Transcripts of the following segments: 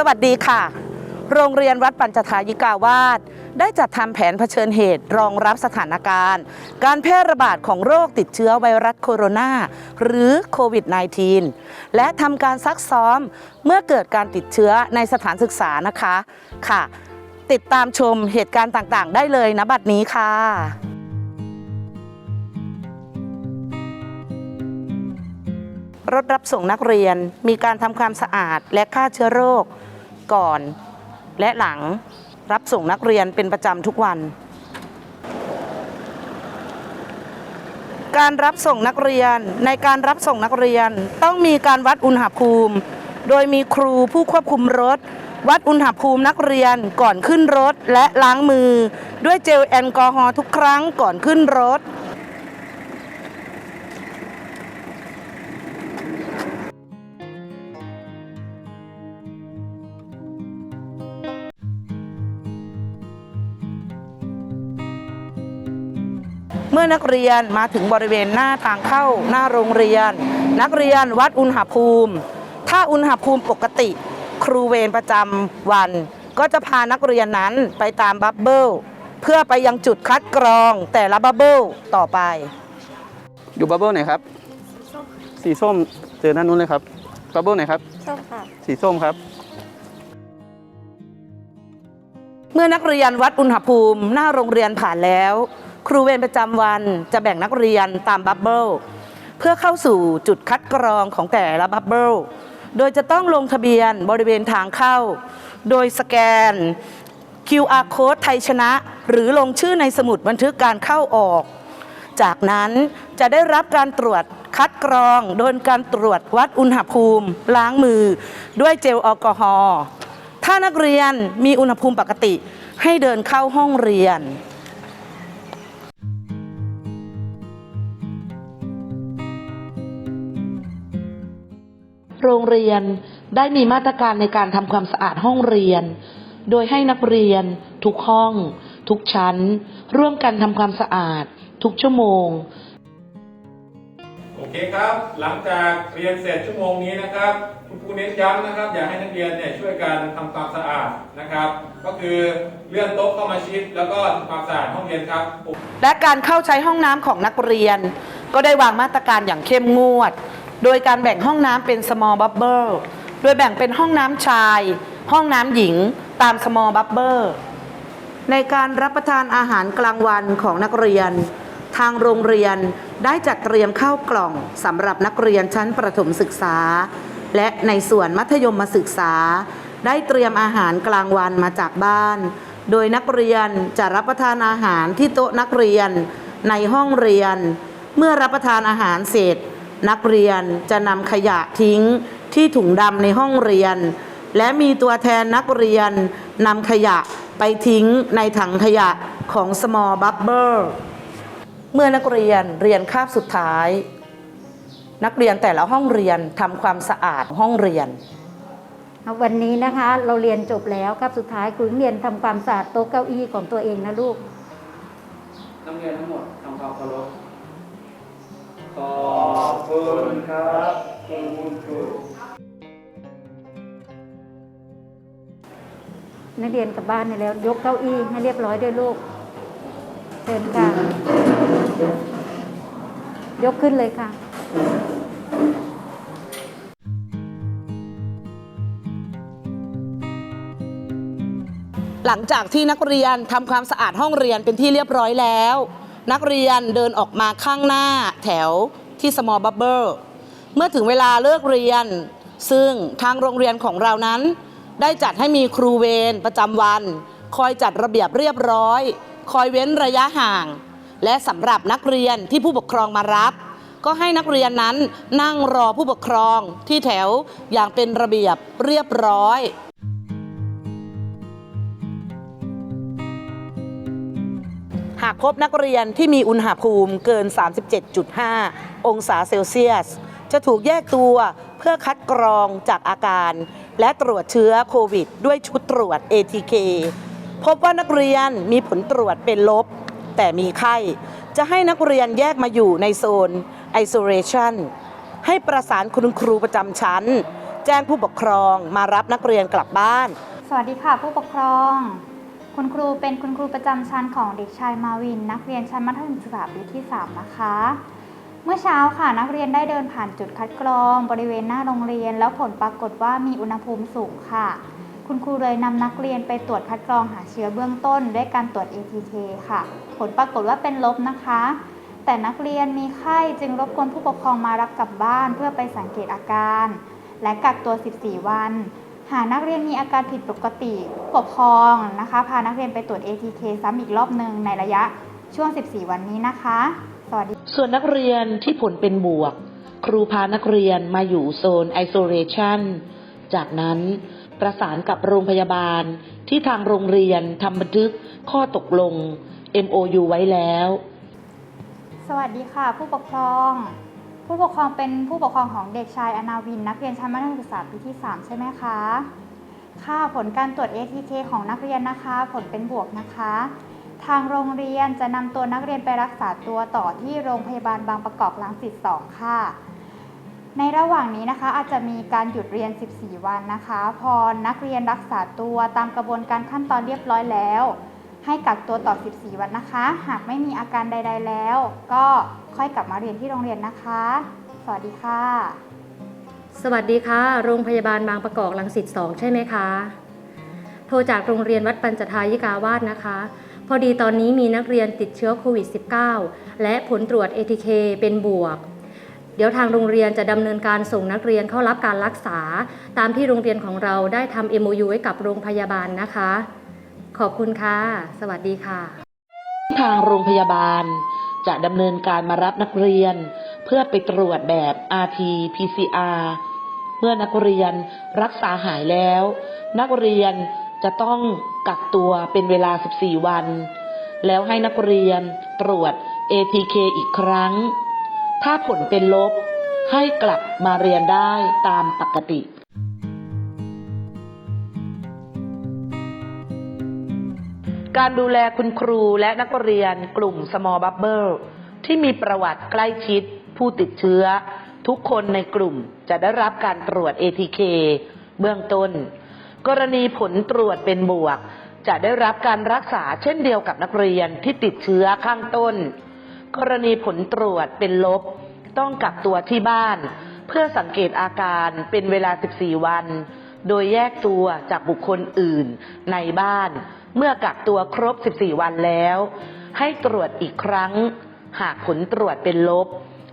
สวัสดีค่ะ โรงเรียนวัดปัญจทายิกาวาสได้จัดทำแผนเผชิญเหตุรองรับสถานการณ์ การแพร่ระบาดของโรคติดเชื้อไวรัสโคโรนาหรือโควิด -19 และทำการซักซ้อมเมื่อเกิดการติดเชื้อในสถานศึกษานะคะค่ะ ติดตามชมเหตุการณ์ต่างๆ ได้เลยนะบัดนี้ค่ะรถรับส่งนักเรียนมีการทำความสะอาดและฆ่าเชื้อโรค ก่อน และหลังรับส่งนักเรียนเป็นประจำทุกวัน การรับส่งนักเรียนในการรับส่งนักเรียนต้องมีการวัดอุณหภูมิ โดยมีครูผู้ควบคุมรถ วัดอุณหภูมินักเรียนก่อนขึ้นรถและล้างมือ ด้วยเจลแอลกอฮอล์ทุกครั้งก่อนขึ้นรถ เมื่อนักเรียนมาถึงบริเวณหน้าทางเข้าหน้าโรงเรียน นักเรียนวัดอุณหภูมิ ถ้าอุณหภูมิปกติ ครูเวรประจำวัน ก็จะพานักเรียนนั้นไปตามบับเบิลเพื่อไปยังจุดคัดกรองแต่ละบับเบิลต่อไป อยู่บับเบิ้ลไหนครับ สีส้มเจอด้านนู้นเลยครับบับเบิ้ลไหนครับ ส้มค่ะ สีส้มครับ เมื่อนักเรียนวัดอุณหภูมิ หน้าโรงเรียนผ่านแล้ว ครูเวรประจำวันจะแบ่งนักเรียนตามบับเบิลเพื่อเข้าสู่จุดคัดกรองของแต่ละบับเบิลโดยจะต้องลงทะเบียนบริเวณทางเข้า โดยสแกน QR code ไทยชนะ หรือลงชื่อในสมุดบันทึกการเข้าออก จากนั้นจะได้รับการตรวจคัดกรอง โดยการตรวจวัดอุณหภูมิ ล้างมือ ด้วยเจลแอลกอฮอล์ถ้านักเรียนมีอุณหภูมิปกติให้เดินเข้าห้องเรียน โรงเรียนได้มีมาตรการในการทำความสะอาดห้องเรียน โดยให้นักเรียน ทุกห้อง ทุกชั้น ร่วมกันทำความสะอาด ทุกชั่วโมง โอเคครับ หลังจากเรียนเสร็จชั่วโมงนี้นะครับ คุณครูเน้นย้ำนะครับ อยากให้นักเรียนเนี่ยช่วยกันทำความสะอาดนะครับ ก็คือเลื่อนโต๊ะเข้ามาชิด แล้วก็ทำความสะอาดห้องเรียนครับ และการเข้าใช้ห้องน้ำของนักเรียน ก็ได้วางมาตรการอย่างเข้มงวด โดยการแบ่งห้องน้ำเป็น small bubble โดยแบ่งเป็นห้องน้ำชาย ห้องน้ำหญิงตาม small bubble ในการรับประทานอาหารกลางวันของนักเรียน ทางโรงเรียนได้จัดเตรียมข้าวกล่องสำหรับนักเรียนชั้นประถมศึกษา และในส่วนมัธยมศึกษา ได้เตรียมอาหารกลางวันมาจากบ้าน โดยนักเรียนจะรับประทานอาหารที่โต๊ะนักเรียนในห้องเรียน เมื่อรับประทานอาหารเสร็จ นักเรียนจะนำขยะทิ้งที่ถุงดำในห้องเรียน และมีตัวแทนนักเรียนนำขยะไปทิ้งในถังขยะของ small bubble เมื่อนักเรียนเรียนคาบสุดท้าย นักเรียนแต่ละห้องเรียนทำความสะอาดห้องเรียน วันนี้นะคะเราเรียนจบแล้วครับสุดท้ายคุณเรียนทำความสะอาดโต๊ะเก้าอี้ของตัวเองนะลูกนักเรียนทั้งหมดทำความเคารพ ขอบคุณครับคุณครูนักเรียนกลับบ้านได้แล้ว ยกเก้าอี้ให้เรียบร้อยด้วยลูกเชิญค่ะ ยกขึ้นเลยค่ะหลังจากที่นักเรียนทำความสะอาดห้องเรียนเป็นที่เรียบร้อยแล้ว นักเรียนเดินออกมาข้างหน้าแถวที่ small bubble เมื่อถึงเวลาเลิกเรียน ซึ่งทางโรงเรียนของเรานั้น ได้จัดให้มีครูเวรประจำวัน คอยจัดระเบียบเรียบร้อย คอยเว้นระยะห่าง และสำหรับนักเรียนที่ผู้ปกครองมารับ ก็ให้นักเรียนนั้นนั่งรอผู้ปกครองที่แถวอย่างเป็นระเบียบเรียบร้อยากพบนักเรียนที่มีอุณหภูมิเกิน 37.5 องศาเซลเซียส จะถูกแยกตัวเพื่อคัดกรองจากอาการ และตรวจเชื้อโควิด ด้วยชุดตรวจ ATK พบว่านักเรียนมีผลตรวจเป็นลบ แต่มีไข้ จะให้นักเรียนแยกมาอยู่ในโซน isolation ให้ประสานคุณครูประจำชั้น แจ้งผู้ปกครองมารับนักเรียนกลับบ้าน สวัสดีค่ะผู้ปกครอง คุณครูเป็นคุณครูประจำชั้นของเด็กชายมาวิน นักเรียนชั้นมัธยมศึกษาปีที่ 3 นะคะ เมื่อเช้าค่ะนักเรียนได้เดินผ่านจุดคัดกรอง บริเวณหน้าโรงเรียน แล้วผลปรากฏว่ามีอุณหภูมิสูงค่ะ คุณครูเลยนำนักเรียนไปตรวจคัดกรองหาเชื้อเบื้องต้น ด้วยการตรวจ ATK ค่ะ ผลปรากฏว่าเป็นลบนะคะ แต่นักเรียนมีไข้จึงรบกวนผู้ปกครองมารับกลับบ้าน เพื่อไปสังเกตอาการ และกักตัว 14 วัน หากนักเรียนมีอาการผิดปกติผู้ปกครองนะคะ พานักเรียนไปตรวจ ATK ซ้ำอีกรอบหนึ่งในระยะช่วง 14 วันนี้นะคะ สวัสดี ส่วนนักเรียนที่ผลเป็นบวก ครูพานักเรียนมาอยู่โซน isolation จากนั้นประสานกับโรงพยาบาลที่ทางโรงเรียนทำบันทึกข้อตกลง MOU ไว้แล้ว สวัสดีค่ะผู้ปกครอง ผู้ปกครองเป็นผู้ปกครองของเด็กชายอนาวิน นักเรียนชั้นมัธยมศึกษาปีที่ 3 ใช่ไหมคะ ค่ะผลการตรวจ ATK ของนักเรียนนะคะ ผลเป็นบวกนะคะ ทางโรงเรียนจะนำตัวนักเรียนไปรักษาตัวต่อที่โรงพยาบาลบางประกอบลังสิต2ค่ะ ในระหว่างนี้นะคะอาจจะมีการหยุดเรียน 14 วันนะคะ พอนักเรียนรักษาตัวตามกระบวนการขั้นตอนเรียบร้อยแล้ว ให้กักตัวต่อ 14 วันนะคะ หากไม่มีอาการใด ๆแล้ว ก็ค่อยกลับมาเรียนที่โรงเรียนนะคะ สวัสดีค่ะ สวัสดีค่ะ โรงพยาบาลบางประกอบลังสิต2ใช่ไหมคะ โทรจากโรงเรียนวัดปัญจทายิกาวาสนะคะ พอดีตอนนี้มีนักเรียนติดเชื้อโควิด -19 และผลตรวจ ATK เป็นบวก เดี๋ยวทางโรงเรียนจะดำเนินการส่งนักเรียนเข้ารับการรักษา ตามที่โรงเรียนของเราได้ทำ MOU ไว้กับโรงพยาบาลนะคะ ขอบคุณค่ะ สวัสดีค่ะ ทางโรงพยาบาล จะดำเนินการมารับนักเรียน เพื่อไปตรวจแบบ RT PCR เมื่อนักเรียนรักษาหายแล้ว นักเรียนจะต้องกักตัวเป็นเวลา 14 วัน แล้วให้นักเรียนตรวจ ATK อีกครั้ง ถ้าผลเป็นลบให้กลับมาเรียนได้ตามปกติ การดูแลคุณครูและนักเรียนกลุ่ม small bubble ที่มีประวัติใกล้ชิด ผู้ติดเชื้อ ทุกคนในกลุ่มจะได้รับการตรวจ ATK เบื้องต้น กรณีผลตรวจเป็นบวก จะได้รับการรักษาเช่นเดียวกับนักเรียนที่ติดเชื้อข้างต้น กรณีผลตรวจเป็นลบ ต้องกักตัวที่บ้าน เพื่อสังเกตอาการเป็นเวลา 14 วัน โดยแยกตัวจากบุคคลอื่นในบ้าน เมื่อกักตัวครบ 14 วันแล้ว ให้ตรวจอีกครั้ง หากผลตรวจเป็นลบ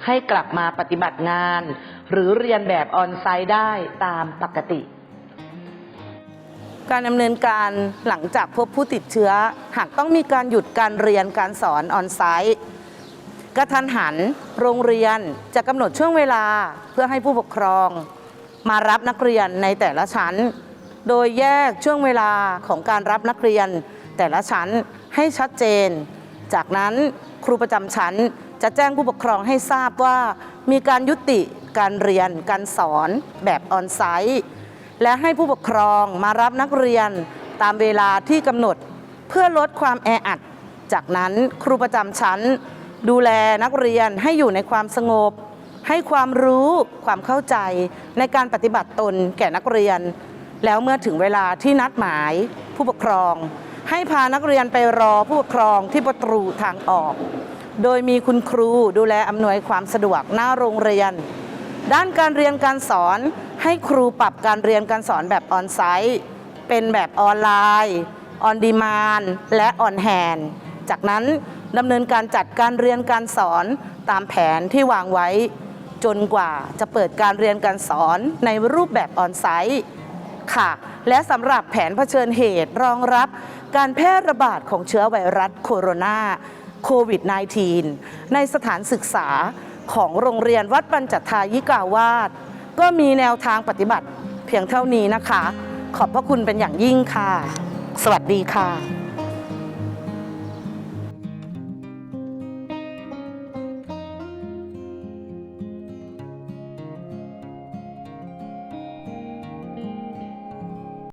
ให้กลับมาปฏิบัติงาน หรือเรียนแบบออนไซต์ได้ตามปกติ การดำเนินการหลังจากพบผู้ติดเชื้อ หากต้องมีการหยุดการเรียนการสอนออนไซต์กระทันหันโรงเรียนจะกำหนดช่วงเวลาเพื่อให้ผู้ปกครอง มารับนักเรียนในแต่ละชั้น โดยแยกช่วงเวลาของการรับนักเรียน แต่ละชั้นให้ชัดเจน จากนั้นครูประจำชั้นจะแจ้งผู้ปกครองให้ทราบว่ามีการยุติการเรียนการสอนแบบออนไซต์และให้ผู้ปกครองมารับนักเรียนตามเวลาที่กำหนดเพื่อลดความแออัด จากนั้นครูประจำชั้น ดูแลนักเรียนให้อยู่ในความสงบ ให้ความรู้ความเข้าใจในการปฏิบัติตนแก่นักเรียน แล้วเมื่อถึงเวลาที่นัดหมายผู้ปกครอง ให้พานักเรียนไปรอผู้ปกครองที่ประตูทางออก โดยมีคุณครูดูแลอำนวยความสะดวกหน้าโรงเรียน ด้านการเรียนการสอนให้ครูปรับการเรียนการสอนแบบออนไซต์เป็นแบบออนไลน์ออนดีมานและออนแฮนจากนั้นดำเนินการจัดการเรียนการสอนตามแผนที่วางไว้ จนกว่าจะเปิดการเรียนการสอนในรูปแบบออนไซต์ ค่ะ และสำหรับแผนเผชิญเหตุรองรับการแพร่ระบาดของเชื้อไวรัสโคโรนาโควิด -19 ในสถานศึกษาของโรงเรียนวัดบรรจทายิกาวาสก็มีแนวทางปฏิบัติเพียงเท่านี้นะคะ ขอบพระคุณเป็นอย่างยิ่งค่ะ สวัสดีค่ะ